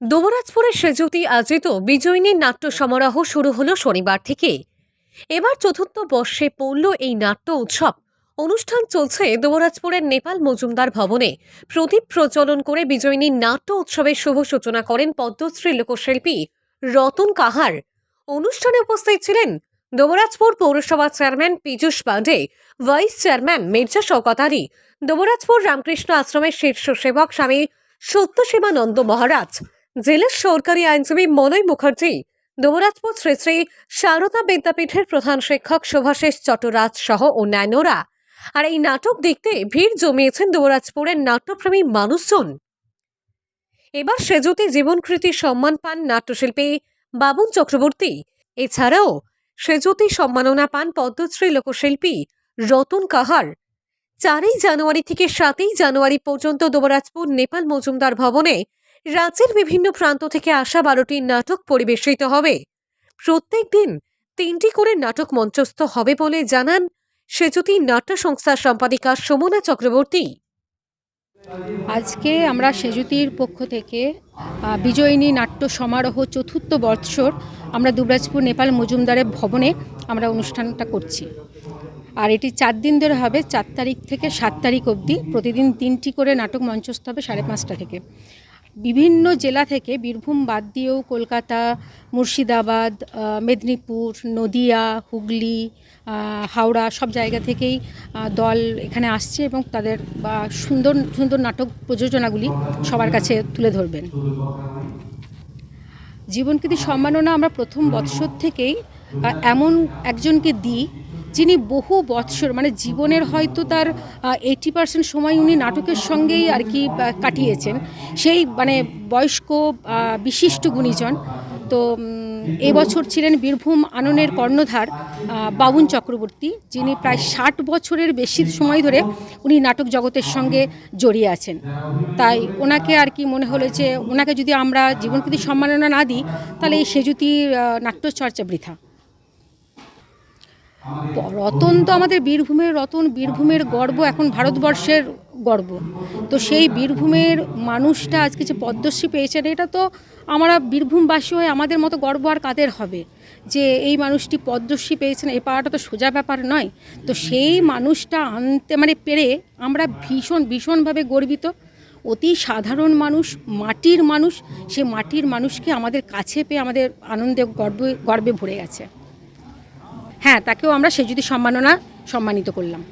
দুবরাজপুরের সেজুতি আয়োজিত বিজয়িনী নাট্য সমারোহ শুরু হলো শনিবার থেকে। এবার চতুর্থ বর্ষে পড়ল এই নাট্য উৎসব। অনুষ্ঠান চলছে দুবরাজপুরের নেপাল মজুমদার ভবনে। প্রদীপ প্রচলন করে বিজয়িনী নাট্য উৎসবের শুভ সূচনা করেন পদ্মশ্রী লোকশিল্পী রতন কাহার। অনুষ্ঠানে উপস্থিত ছিলেন দুবরাজপুর পৌরসভা chairman Piyush Pandey, vice chairman Mirza Shaukat Ali Dubrajpur Ramakrishna আশ্রমের শীর্ষ সেবক স্বামী সত্যশিবানন্দ মহারাজ। জেলার সরকারি আইনজীবী মনয় মুখার্জি দুবরাজপুর শ্রী শ্রী সারদা বিদ্যাপীঠের প্রধান শিক্ষক শুভাশিস চট্টরাজ সহ অন্যান্যরা। আর এই নাটক দেখতে ভিড় জমিয়েছেন দুবরাজপুরের নাট্যপ্রেমী মানুষজন। এবার সেজুতে জীবনকৃতি সম্মান পান নাট্যশিল্পী বাবুন চক্রবর্তী। এছাড়াও সেজুতি সম্মাননা পান পদ্মশ্রী লোকশিল্পী রতন কাহার। চারই জানুয়ারি থেকে সাতই জানুয়ারি পর্যন্ত দুবরাজপুর নেপাল মজুমদার ভবনে রাজ্যের বিভিন্ন প্রান্ত থেকে আসা বারোটি নাটক পরিবেশিত হবে। প্রত্যেক দিন তিনটি করে নাটক মঞ্চস্থ হবে বলে জানান সেজুতি নাট্য সংস্থার সম্পাদিকা সুমনা চক্রবর্তী। আজকে আমরা সেজুতির পক্ষ থেকে বিজয়িনী নাট্য সমারোহ চতুর্থ বৎসর আমরা দুবরাজপুর নেপাল মজুমদারের ভবনে আমরা অনুষ্ঠানটা করছি। আর এটি চার দিন ধরে হবে, চার তারিখ থেকে সাত তারিখ অবধি। প্রতিদিন তিনটি করে নাটক মঞ্চস্থ হবে সাড়ে পাঁচটা থেকে। বিভিন্ন জেলা থেকে বীরভূম বাদ দিয়েও কলকাতা, মুর্শিদাবাদ মেদিনীপুর, নদিয়া, হুগলি হাওড়া সব জায়গা থেকেই দল এখানে আসছে এবং তাদের, বা সুন্দর সুন্দর নাটক প্রযোজনাগুলি সবার কাছে তুলে ধরবেন। জীবনকৃতি সম্মাননা আমরা প্রথম বৎসর থেকেই এমন একজনকে দিই যিনি বহু বৎসর মানে জীবনের হয়তো তার এইটি পার্সেন্ট সময় উনি নাটকের সঙ্গেই আর কি কাটিয়েছেন। সেই মানে বয়স্ক বিশিষ্ট গুণীজন। তো এবছর ছিলেন বীরভূম আননের কর্ণধার বাবুন চক্রবর্তী, যিনি প্রায় ষাট বছরের বেশি সময় ধরে উনি নাটক জগতের সঙ্গে জড়িয়ে আছেন। তাই ওনাকে আর কি মনে হলো যে, ওনাকে যদি আমরা জীবনকৃতি সম্মাননা না দিই, তাহলে এই সেজুতি নাট্যচর্চা বৃথা। রতন তো আমাদের বীরভূমের রতন, বীরভূমের গর্ব এখন ভারতবর্ষের গর্ব। তো সেই বীরভূমের মানুষটা আজকে যে পদ্মশ্রী পেয়েছেন, এটা তো আমরা বীরভূমবাসী হয়ে আমাদের মতো গর্ব আর কাদের হবে? যে এই মানুষটি পদ্মশ্রী পেয়েছেন এই পাওয়াটা তো সোজা ব্যাপার নয়। তো সেই মানুষটা আনতে মানে পেরে আমরা ভীষণ, ভীষণভাবে গর্বিত। অতি সাধারণ মানুষ, মাটির মানুষ, সে মাটির মানুষকে আমাদের কাছে পেয়ে আমাদের আনন্দে গর্বে গর্বে ভরে গেছে। হ্যাঁ তাকেও আমরা সে যদি সম্মাননা সম্মানিত করলাম।